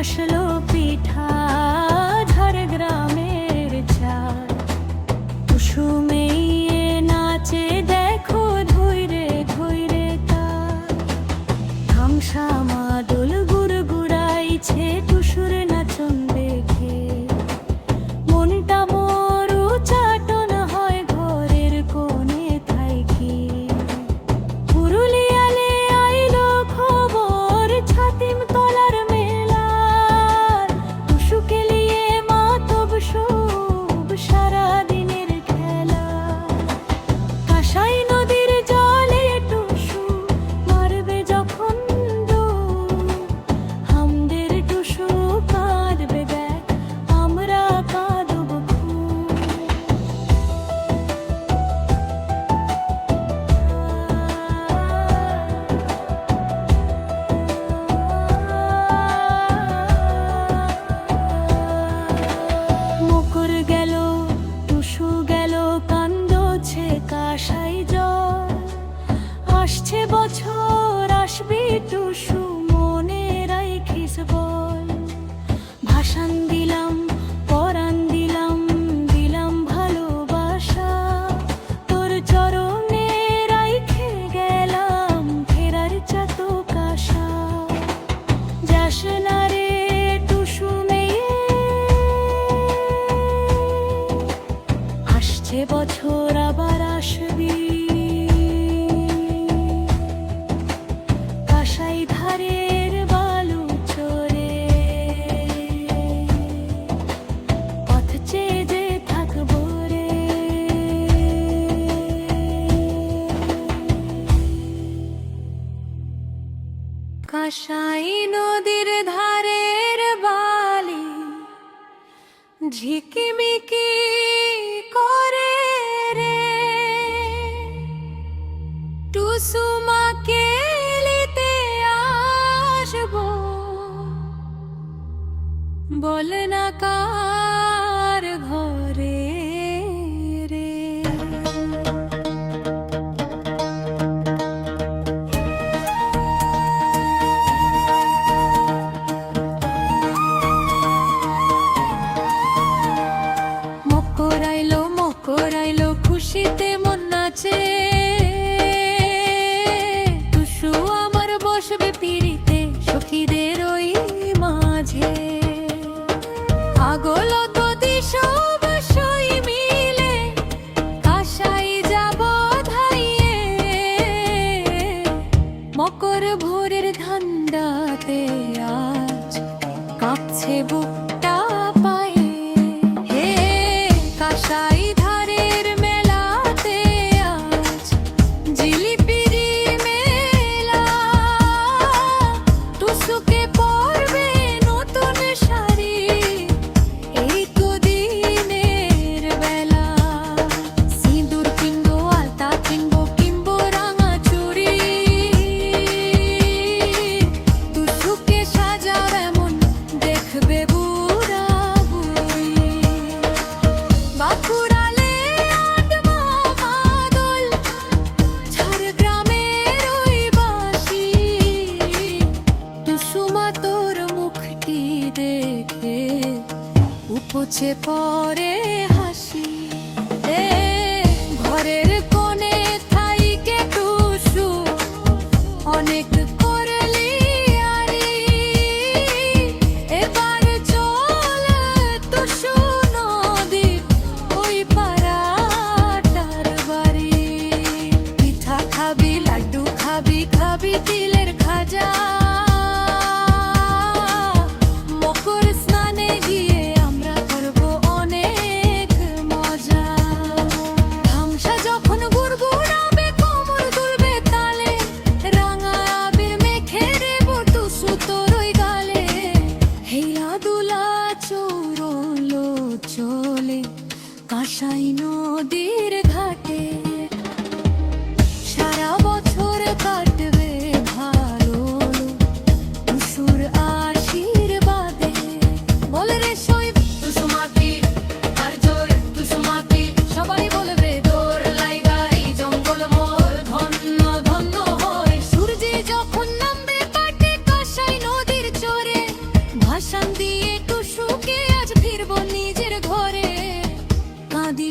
আসলো টুসুমাকে লিতে আসব। বল না কার table por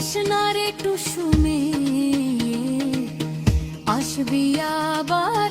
কৃষ্ণারে টুসুমে আসবি আবার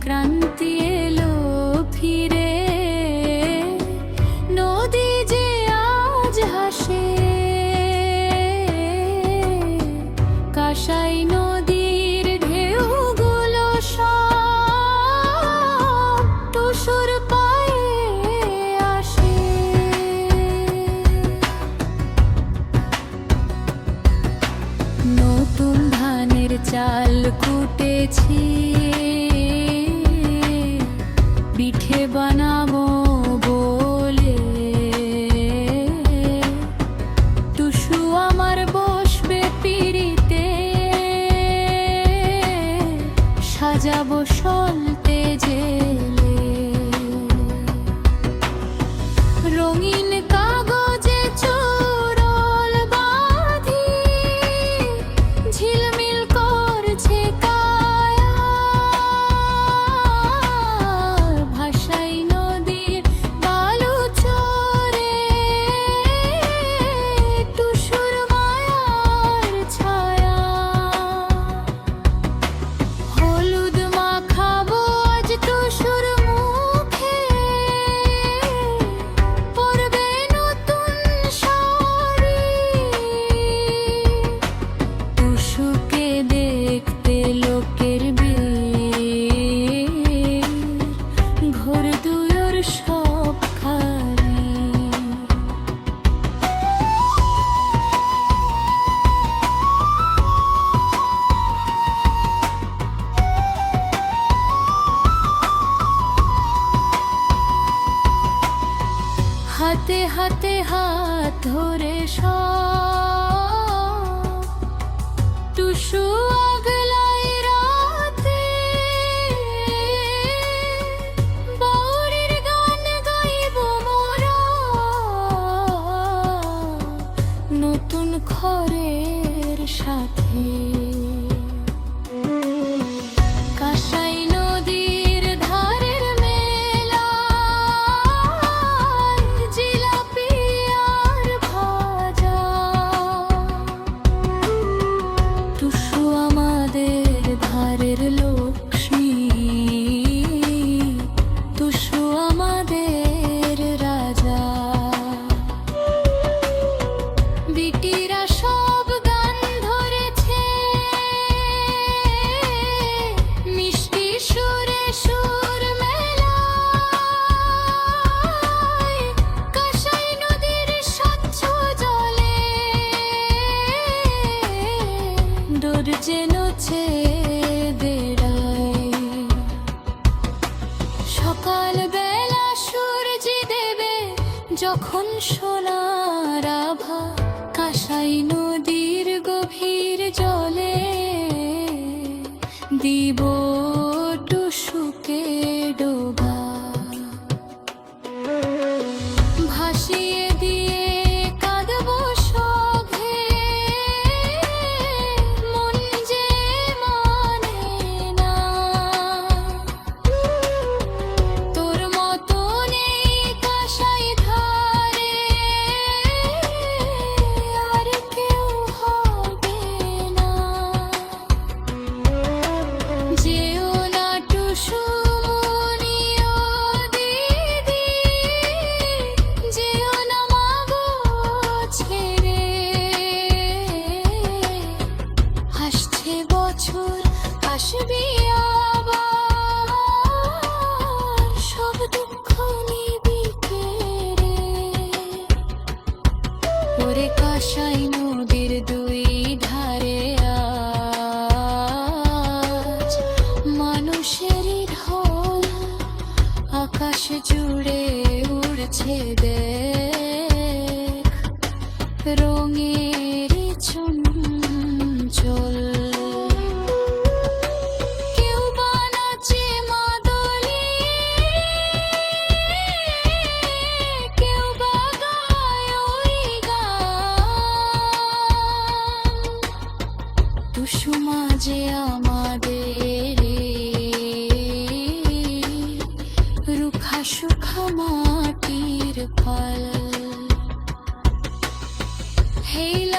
grande. একটু কাসাই নদীর দুই ধারে আজ। আকাশ জুড়ে উড়ছে দেখ হেলা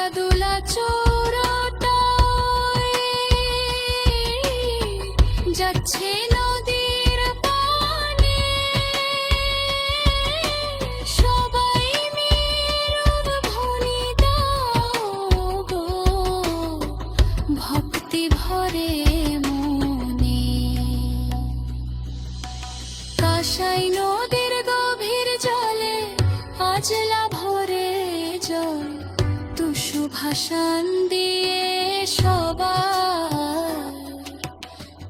ভাসান দিয়ে সবার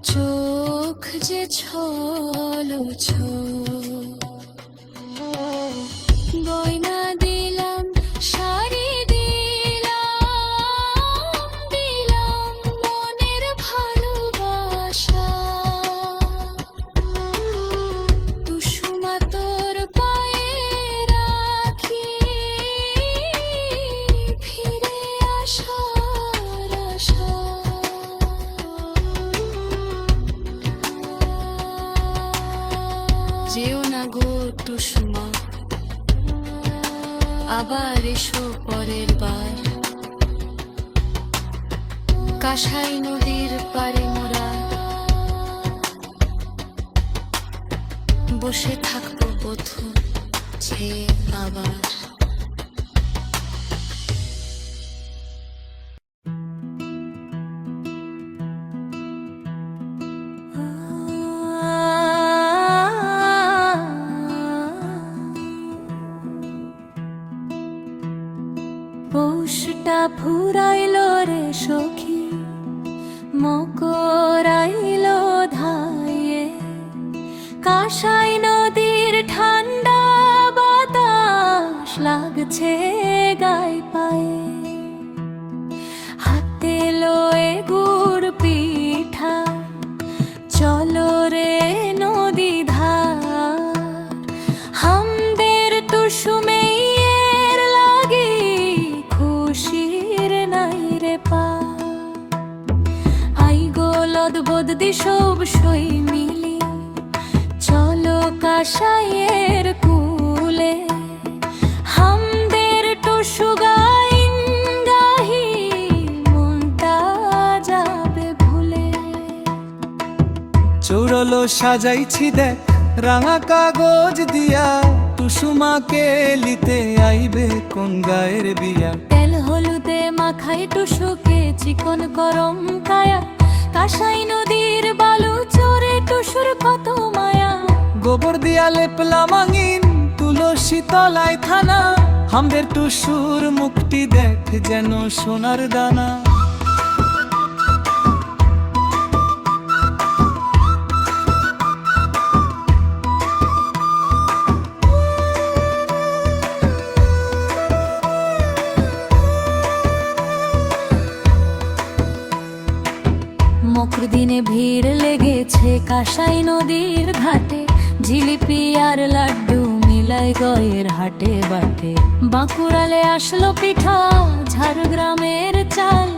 চোখ যে ছলো গয়না যে আবার সই মিলি। চলো কাসাইয়ের কুলে। হামদের টুসু গাইন গাহি মনটা যাবে ভুলে। চৌরলো সাজাইছি দেখ রাঙা কাগজ দিয়া। টুসুমাকে লিতে আইবে কোন গায়ের বিয়া? তেল হলুদে মাখাই টুসুকে চিকন করম কায়া। কাসাই নদীর বালু চোরে টুসুর কত মায়া। গোবর দিয়া লেপলা মাঙিন, তুলসী তলায় থানা। হামদের টুসুর মুক্তি দেখ যেন সোনার দানা। লেগেছে কাসাই নদীর ঘাটে, জিলিপি আর লাড্ডু মিলাই গয়ের হাটে বাটে। বাঁকুড়ালে আসলো পিঠা, ঝাড়গ্রামের চাল।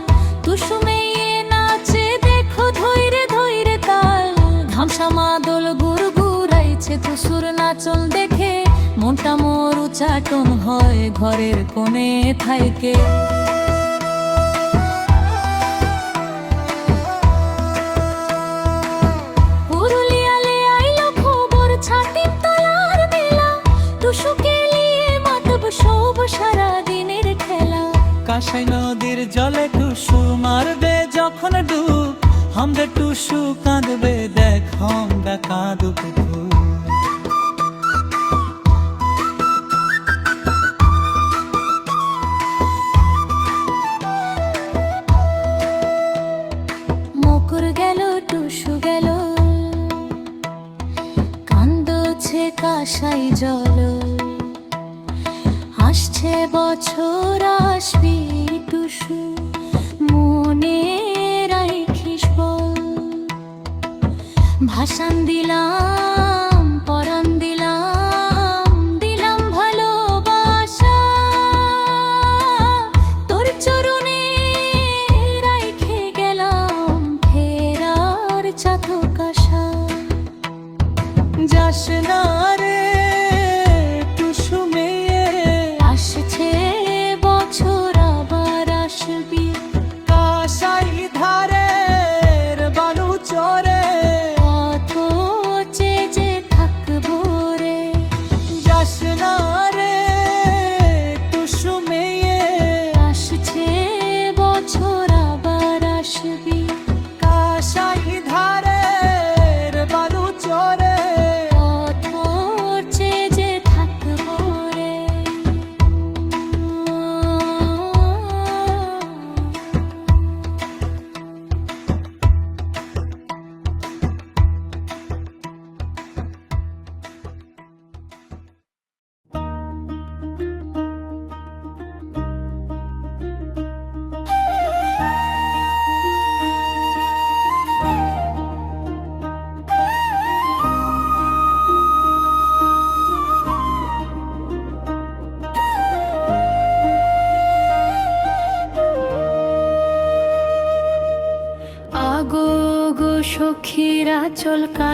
তুসুমেয়ে নাচে দেখো ধৈরে ধৈরে তাল। ধামসা মাদল গুড় গুড়াইছে তুসুর নাচল দেখে। মোটা মোর উচাটন হয় ঘরের কোণে থাইকে। কাসাই নদীর জলে টুসু মারবে যখন ডুব। হামদে টুসু কাঁদবে, দেখ আমরা কাঁদুক কাসাই জল। আসছে বছর আসবি টুসু মনে রাখিস বল। ভাষণ দিলাম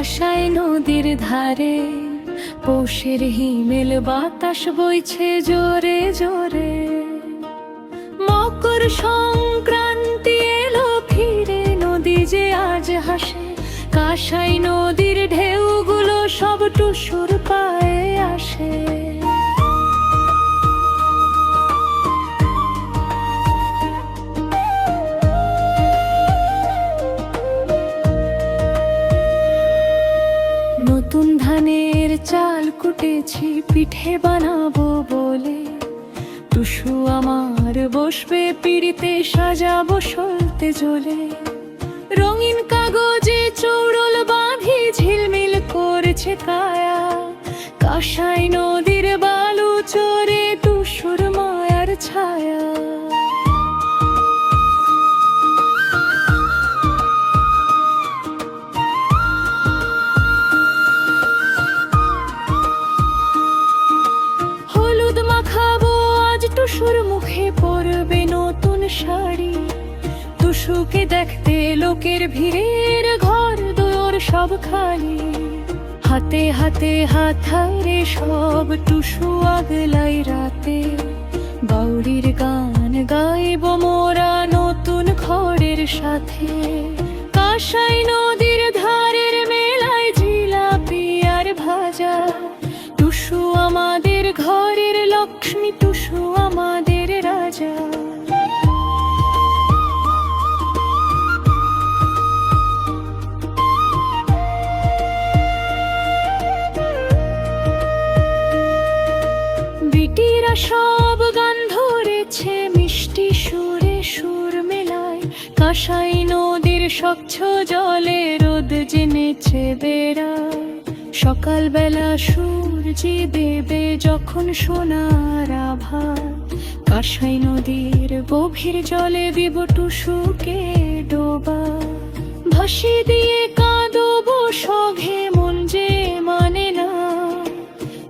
কাসাই নদীর ধারে, পৌষের হিমেল বাতাস বইছে জোরে জোরে। মকর সংক্রান্তি এলো ফিরে, নদী যে আজ হাসে কাশাই নদীর চাল কুটেছি, পিঠে বানাবো বলে। টুসু আমার বসবে, পিড়িতে সাজাবো সলতে জ্বলে রঙিন কাগজে চৌড়ল বাঁধি ঝিলমিল করেছে কায়া। কাশাই নদীর টুসুকে দেখতে লোকের ভিড়ের ঘর দোর সব খালি হাতে হাতে হাত হারে সব টুসু আগলাই রাতে। বাউরির গান গাইব মোরা নতুন খড়ের সাথে। কাসাই নদীর ধারের মেলায় জিলাপি আর ভাজা। টুসু আমাদের ঘরের লক্ষ্মী, টুসু আমাদের রাজা। সুরে মেলায়, কাসাই নদীর স্বচ্ছ জলে রোদ জেনেছে বেড়া। সকালবেলা সূর্যি দেবে যখন সোনার আভা। কাসাই নদীর গভীর জলে দিব টুসুকে ডোবা। ফাঁসি দিয়ে কাঁদবো সঘে মন যে মানে না।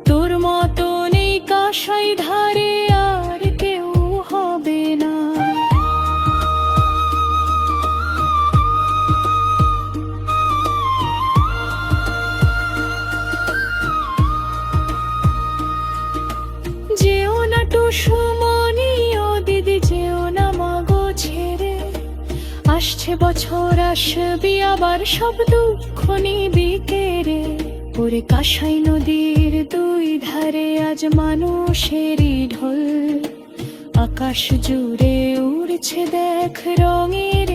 তোর মতো নেই কাসাই ধারে আসছে বছর, আসবি আবার সব দুঃখ নিবি কেড়ে ওরে কাসাই নদীর দুই ধারে আজ মানুষেরই ঢোল। আকাশ জুড়ে উড়ছে দেখ রঙের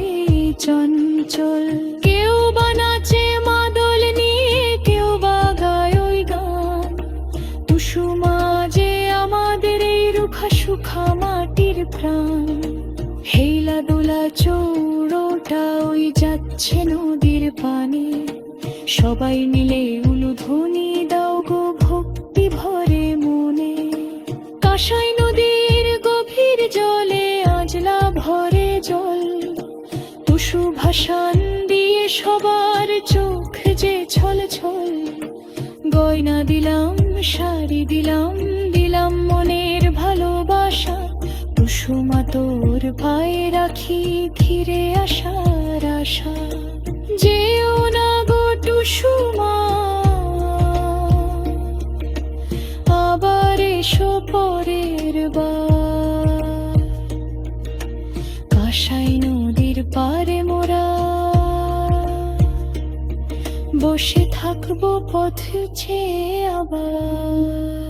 চঞ্চল। কেউ বা নাচে মাদল নিয়ে, কেউ বা গায় ওই গান। কুসুমা যে আমাদের এই রুখা সুখা মাটির প্রাণ। হেলা দোলা ওই যাচ্ছে নদীর পানে। সবাই মিলে উলুধ্বনি দাও গো ভক্তি ভরে মনে। কাসাই নদীর গভীর জলে আজলা ভরে জল। টুসু ভাসান দিয়ে সবার চোখ যে ছল ছল। গয়না দিলাম, শাড়ি দিলাম দিলাম মনের ভালোবাসা। কুসুমা তোর পায়ে রাখি ধীরে আসার আশা। যেও না গো টুসুমা। আবার এসো পরের বার। কাসাই নদীর পারে মোরা। বসে থাকব পথ চেয়ে আবার।